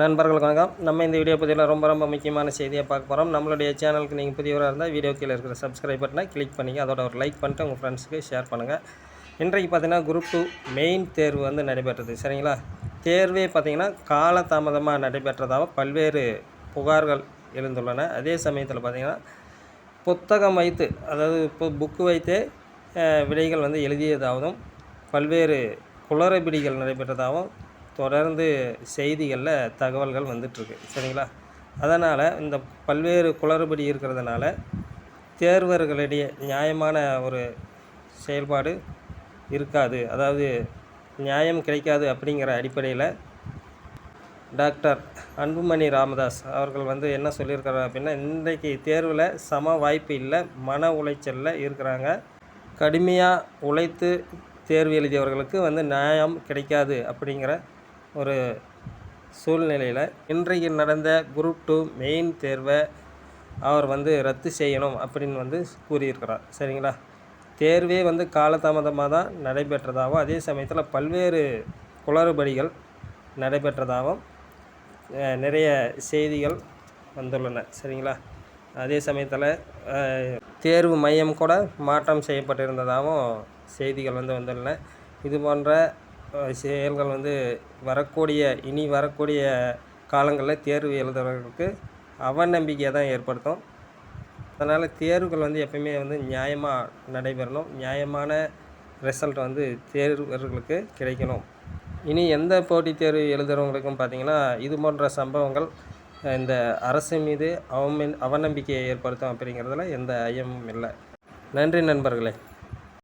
நண்பர்களுக்கு வணக்கம். நம்ம இந்த வீடியோ பதிவில் ரொம்ப ரொம்ப முக்கியமான செய்தியை பார்க்க போகிறோம் நம்மளுடைய சேனலுக்கு நீங்கள் புதியவராக இருந்தால் வீடியோ கீழே இருக்கிற சப்ஸ்கிரைப் பட்டனை கிளிக் பண்ணிங்க. அதோட ஒரு லைக் பண்ணிட்டு உங்கள் ஃப்ரெண்ட்ஸுக்கு ஷேர் பண்ணுங்கள் இன்றைக்கு பார்த்தீங்கன்னா குரூப் டூ மெயின் தேர்வு வந்து நடைபெற்றது. சரிங்களா? தேர்வே பார்த்திங்கன்னா காலதாமதமாக நடைபெற்றதாக பல்வேறு புகார்கள் எழுந்துள்ளன. அதே சமயத்தில் பார்த்திங்கன்னா புத்தகம் வைத்து அதாவது இப்போ புக்கு வைத்தே விடைகள் வந்து எழுதியதாகவும் பல்வேறு குளறுபடிகள் நடைபெற்றதாகவும் தொடர்ந்து செய்திகளில் தகவல்கள் வந்துட்டுருக்கு சரிங்களா? அதனால் இந்த பல்வேறு குளறுபடி இருக்கிறதுனால தேர்வர்களிடையே நியாயமான ஒரு செயல்பாடு இருக்காது. அதாவது நியாயம் கிடைக்காது அப்படிங்கிற அடிப்படையில் டாக்டர் அன்புமணி ராமதாஸ் அவர்கள் வந்து என்ன சொல்லியிருக்காரு அப்படின்னா இன்றைக்கு தேர்வில் சம வாய்ப்பு இல்லை மன உளைச்சலில் இருக்கிறாங்க. கடுமையாக உழைத்து தேர்வு எழுதியவர்களுக்கு வந்து நியாயம் கிடைக்காது அப்படிங்கிற ஒரு சூழ்நிலையில் இன்றைக்கு நடந்த குரூப் டூ மெயின் தேர்வை அவர் வந்து ரத்து செய்யணும் அப்படின்னு வந்து கூறியிருக்கிறார். சரிங்களா? தேர்வே வந்து காலதாமதமாக தான் நடைபெற்றதாகவும் அதே சமயத்தில் பல்வேறு குளறுபடிகள் நடைபெற்றதாகவும் நிறைய செய்திகள் வந்துள்ளன. சரிங்களா? அதே சமயத்தில் தேர்வு மையம் கூட மாற்றம் செய்யப்பட்டிருந்ததாகவும் செய்திகள் வந்து வந்துள்ளன. இது போன்ற செயல்கள் வந்து வரக்கூடிய இனி வரக்கூடிய காலங்களில் தேர்வு எழுதுறவர்களுக்கு அவநம்பிக்கையை தான் ஏற்படுத்தும். அதனால் தேர்வுகள் வந்து எப்பயுமே வந்து நியாயமாக நடைபெறணும். நியாயமான ரிசல்ட் வந்து தேர்வர்களுக்கு கிடைக்கணும். இனி எந்த போட்டித் தேர்வு எழுதுகிறவங்களுக்கும் பார்த்திங்கன்னா இது போன்ற சம்பவங்கள் இந்த அரசு மீது அவமின் அவநம்பிக்கையை ஏற்படுத்தும் அப்படிங்கிறதுல எந்த ஐயமும் இல்லை. நன்றி நண்பர்களே.